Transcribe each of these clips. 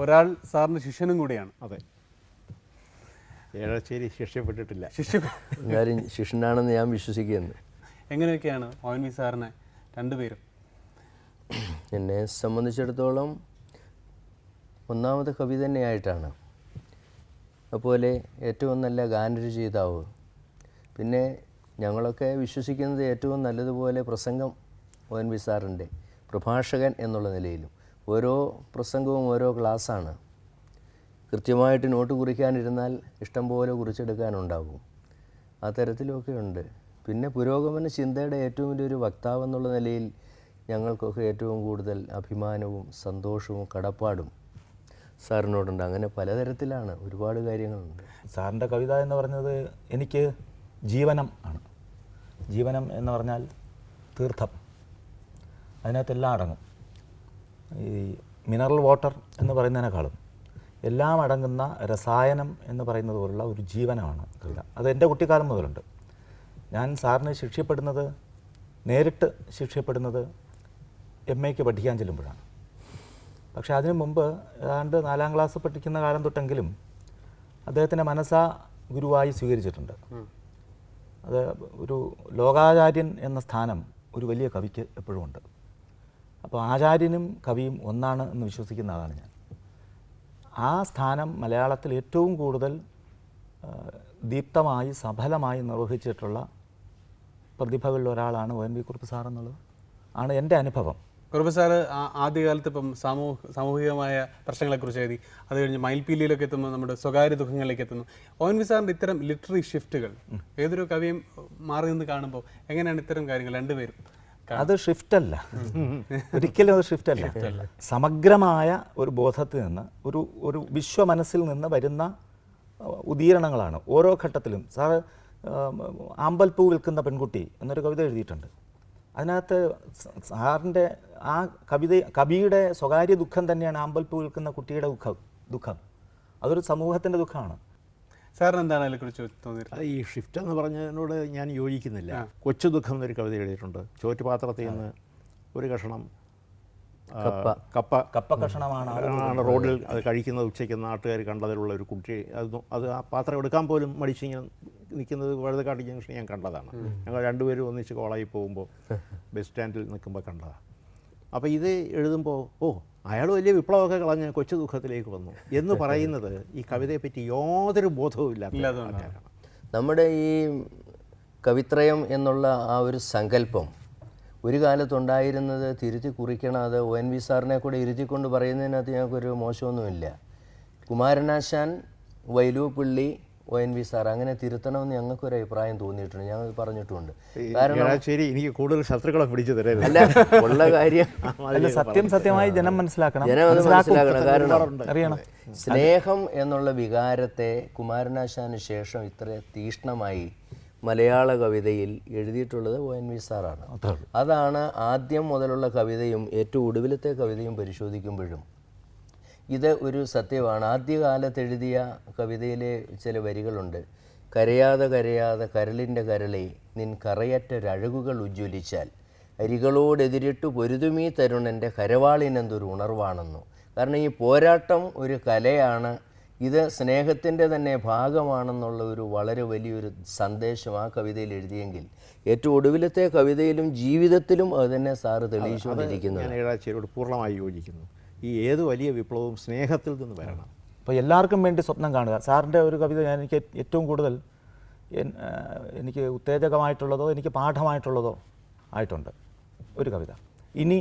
ഒരാൾ സാറിന് ശിഷ്യനും കൂടിയാണ്. അതെ. ഏഴശ്ശേരി ശിക്ഷപ്പെട്ടിട്ടില്ല ശിഷ്യ കാര്യം ശിഷ്യനാണെന്ന് ഞാൻ വിശ്വസിക്കുന്നു. എങ്ങനെയൊക്കെയാണ് ഒ എൻ വി സാറിനെ രണ്ടുപേരും? എന്നെ സംബന്ധിച്ചിടത്തോളം ഒന്നാമത് കവി തന്നെയായിട്ടാണ്. അതുപോലെ ഏറ്റവും നല്ല ഗാനരചയിതാവ് പിന്നെ ഞങ്ങളൊക്കെ വിശ്വസിക്കുന്നത് ഏറ്റവും നല്ലതുപോലെ പ്രസംഗം ഒ എൻ വി സാറിന്റെ പ്രഭാഷകൻ എന്നുള്ള നിലയിലും. ഓരോ പ്രസംഗവും ഓരോ ക്ലാസ്സാണ്. കൃത്യമായിട്ട് നോട്ട് കുറിക്കാനിരുന്നാൽ ഇഷ്ടം പോലെ കുറിച്ചെടുക്കാനുണ്ടാകും ആ തരത്തിലൊക്കെ ഉണ്ട്. പിന്നെ പുരോഗമന ചിന്തയുടെ ഏറ്റവും വലിയൊരു വക്താവ് എന്നുള്ള നിലയിൽ ഞങ്ങൾക്കൊക്കെ ഏറ്റവും കൂടുതൽ അഭിമാനവും സന്തോഷവും കടപ്പാടും സാറിനോടുണ്ട്. അങ്ങനെ പലതരത്തിലാണ് ഒരുപാട് കാര്യങ്ങളുണ്ട്. സാറിന്റെ കവിത എന്ന് പറഞ്ഞത് എനിക്ക് ജീവനം ആണ്. ജീവനം എന്ന് പറഞ്ഞാൽ തീർത്ഥം. അതിനകത്തെല്ലാം അടങ്ങും. ഈ മിനറൽ വാട്ടർ എന്ന് പറയുന്നതിനേക്കാളും എല്ലാം അടങ്ങുന്ന രസായനം എന്ന് പറയുന്നത് പോലുള്ള ഒരു ജീവനമാണ് കവിത. അത് എന്റെ കുട്ടിക്കാലം മുതലുണ്ട്. ഞാൻ സാറിന് ശിക്ഷപ്പെടുന്നത് നേരിട്ട് ശിക്ഷപ്പെടുന്നത് എം എക്ക് പഠിക്കാൻ ചെല്ലുമ്പോഴാണ്. പക്ഷേ അതിനു മുമ്പ് ഏതാണ്ട് നാലാം ക്ലാസ് പഠിക്കുന്ന കാലം തൊട്ടെങ്കിലും അദ്ദേഹത്തിന്റെ മനസ്സാ ഗുരുവായി സ്വീകരിച്ചിട്ടുണ്ട്. അത് ഒരു ലോകാചാര്യൻ എന്ന സ്ഥാനം ഒരു വലിയ കവിക്ക് എപ്പോഴും ഉണ്ട്. അപ്പോൾ ആചാര്യനും കവിയും ഒന്നാണ് എന്ന് വിശ്വസിക്കുന്ന ആളാണ് ഞാൻ. ആ സ്ഥാനം മലയാളത്തിൽ ഏറ്റവും കൂടുതൽ ദീപ്തമായി സഫലമായി നിർവഹിച്ചിട്ടുള്ള പ്രതിഭകളിൽ ഒരാളാണ് O N V Kurup sir എന്നുള്ളത്. ആണ് എന്റെ അനുഭവം. കുറുപ്പ് സാറ് ആദ്യകാലത്ത് ഇപ്പം സാമൂഹ സാമൂഹികമായ പ്രശ്നങ്ങളെക്കുറിച്ച് എഴുതി അത് കഴിഞ്ഞ് മയിൽപ്പീലിയിലൊക്കെ എത്തുമ്പോൾ നമ്മുടെ സ്വകാര്യ ദുഃഖങ്ങളിലേക്ക് എത്തുന്നു. ഒ എൻ വി സാറിന്റെ ഇത്തരം ലിറ്റററി ഷിഫ്റ്റുകൾ ഏതൊരു കവിയും മാറി നിന്ന് കാണുമ്പോൾ എങ്ങനെയാണ് ഇത്തരം കാര്യങ്ങൾ രണ്ടുപേരും? അത് ഷിഫ്റ്റ് അല്ല. ഒരിക്കലും അത് ഷിഫ്റ്റ് അല്ല. സമഗ്രമായ ഒരു ബോധത്തിൽ നിന്ന് ഒരു ഒരു വിശ്വ മനസ്സിൽ നിന്ന് വരുന്ന ഉദീരണങ്ങളാണ്. ഓരോ ഘട്ടത്തിലും. സാർ ആമ്പൽപ്പൂ വിൽക്കുന്ന പെൺകുട്ടി എന്നൊരു കവിത എഴുതിയിട്ടുണ്ട്. അതിനകത്ത് സാറിന്റെ ആ കവിത കവിയുടെ സ്വകാര്യ ദുഃഖം തന്നെയാണ് ആമ്പൽപ്പൂ വിൽക്കുന്ന കുട്ടിയുടെ ദുഃഖം ദുഃഖം. അതൊരു സമൂഹത്തിന്റെ ദുഃഖമാണ്. സാറിന് എന്താണ് അതിനെക്കുറിച്ച് തോന്നിയത് അത് ഈ ഷിഫ്റ്റ് എന്ന് പറഞ്ഞതിനോട് ഞാൻ യോജിക്കുന്നില്ല. കൊച്ചു ദുഃഖം എന്നൊരു കവിത എഴുതിയിട്ടുണ്ട്. ചോറ്റുപാത്രത്തിൽ നിന്ന് ഒരു കഷണം കപ്പ. കപ്പ. കഷണമാണ് റോഡിൽ അത് കഴിക്കുന്നത് ഉച്ചയ്ക്ക് നാട്ടുകാർ കണ്ടതിലുള്ള ഒരു കുട്ടി. അത് അത് ആ പാത്രം എടുക്കാൻ പോലും മടിച്ചിങ്ങനെ നിൽക്കുന്നത് വഴുതക്കാട്ട് ജംഗ്ഷൻ ഞാൻ കണ്ടതാണ്. ഞങ്ങൾ രണ്ടുപേരും ഒന്നിച്ച് കോളേജിൽ പോകുമ്പോൾ ബസ് സ്റ്റാൻഡിൽ നിൽക്കുമ്പോൾ കണ്ടതാണ്. അപ്പോൾ ഇത് എഴുതുമ്പോൾ ഓ അയാൾ വലിയ വിപ്ലവമൊക്കെ കളഞ്ഞ് കൊച്ചു ദുഃഖത്തിലേക്ക് വന്നു. എന്ന് പറയുന്നത് ഈ കവിതയെപ്പറ്റി യാതൊരു ബോധവും ഇല്ലാത്ത നമ്മുടെ ഈ കവിത്രയം എന്നുള്ള ആ ഒരു സങ്കല്പം ഒരു കാലത്തുണ്ടായിരുന്നത് തിരുത്തി കുറിക്കണം അത് ഒ എൻ വി സാറിനെ കൂടെ ഇരുത്തിക്കൊണ്ട് പറയുന്നതിനകത്ത് ഞങ്ങൾക്കൊരു മോശമൊന്നുമില്ല. Kumaranasan Vyloppilli O N V sir അങ്ങനെ തിരുത്തണമെന്ന് ഞങ്ങൾക്ക് ഒരു അഭിപ്രായം തോന്നിയിട്ടുണ്ട്. ഞങ്ങൾ പറഞ്ഞിട്ടുണ്ട്. കാരണം ശരി എനിക്ക് കൂടുതൽ ശത്രുക്കളെ പിടിച്ചു തരരുത്. അല്ല ഉള്ള കാര്യം സത്യം സത്യമായി ജനം മനസ്സിലാക്കണം. ജനം മനസ്സിലാക്കണം. കാരണം അറിയണം. സ്നേഹം എന്നുള്ള വികാരത്തെ കുമാരനാശാന് ശേഷം ഇത്ര തീഷ്ണമായി മലയാള കവിതയിൽ എഴുതിയിട്ടുള്ളത് ഒ എൻ വി സാറാണ്. അതാണ് ആദ്യം മുതലുള്ള കവിതയും ഏറ്റവും ഒടുവിലത്തെ കവിതയും പരിശോധിക്കുമ്പോഴും ഇത് ഒരു സത്യമാണ്. ആദ്യകാലത്ത് എഴുതിയ കവിതയിലെ ചില വരികളുണ്ട്. കരയാതെ കരയാതെ കരളിന്റെ കരളെ നിൻ കറയറ്റൊരഴകുകൾ ഉജ്ജ്വലിച്ചാൽ. അരികളോടെതിരിട്ട് പൊരുതുമീ തരുണന്റെ കരവാളിനെന്തൊരു ഉണർവാണെന്നു. കാരണം ഈ പോരാട്ടം ഒരു കലയാണ്. ഇത് സ്നേഹത്തിന്റെ തന്നെ ഭാഗമാണെന്നുള്ള ഒരു വളരെ വലിയൊരു സന്ദേശം ആ കവിതയിൽ എഴുതിയെങ്കിൽ. ഏറ്റവും ഒടുവിലത്തെ കവിതയിലും ജീവിതത്തിലും അത് തന്നെ സാറ് തെളിയിച്ചുകൊണ്ടിരിക്കുന്നത്. പൂർണമായി യോജിക്കുന്നു. ഈ ഏത് വലിയ വിപ്ലവവും സ്നേഹത്തിൽ നിന്ന് വരണം. അപ്പോൾ എല്ലാവർക്കും വേണ്ടി സ്വപ്നം കാണുക. സാറിന്റെ ഒരു കവിത ഞാൻ എനിക്ക് ഏറ്റവും കൂടുതൽ എനിക്ക് ഉത്തേജകമായിട്ടുള്ളതോ എനിക്ക് പാഠമായിട്ടുള്ളതോ ആയിട്ടുണ്ട്. ഒരു കവിത. ഇനി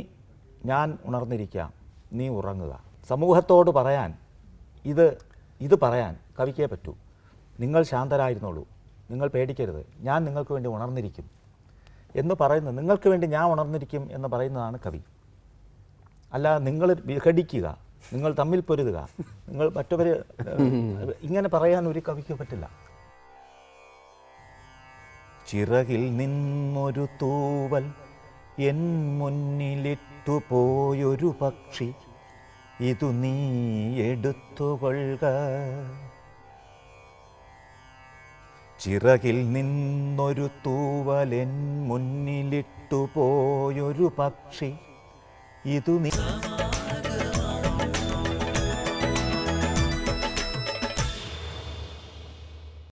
ഞാൻ ഉണർന്നിരിക്കാം. നീ ഉറങ്ങുക. സമൂഹത്തോട് പറയാൻ ഇത് ഇത് പറയാൻ കവിക്കേ പറ്റൂ. നിങ്ങൾ ശാന്തരായിരുന്നുള്ളൂ. നിങ്ങൾ പേടിക്കരുത്. ഞാൻ നിങ്ങൾക്ക് വേണ്ടി ഉണർന്നിരിക്കും എന്ന് പറയുന്നത് നിങ്ങൾക്ക് വേണ്ടി ഞാൻ ഉണർന്നിരിക്കും എന്ന് പറയുന്നതാണ് കവി. അല്ല നിങ്ങൾ വിഘടിക്കുക നിങ്ങൾ തമ്മിൽ പൊരുതുക നിങ്ങൾ മറ്റവർ ഇങ്ങനെ പറയാൻ ഒരു കവിക്ക് പറ്റില്ല. ചിറകിൽ നിന്നൊരു തൂവൽ എൻ മുന്നിലിട്ടു പോയൊരു പക്ഷി ഇതു നീ എടുത്തുകൊള്ളുക ചിറകിൽ നിന്നൊരു തൂവൽ എൻ മുന്നിലിട്ടു പോയൊരു പക്ഷി ഇതു നീ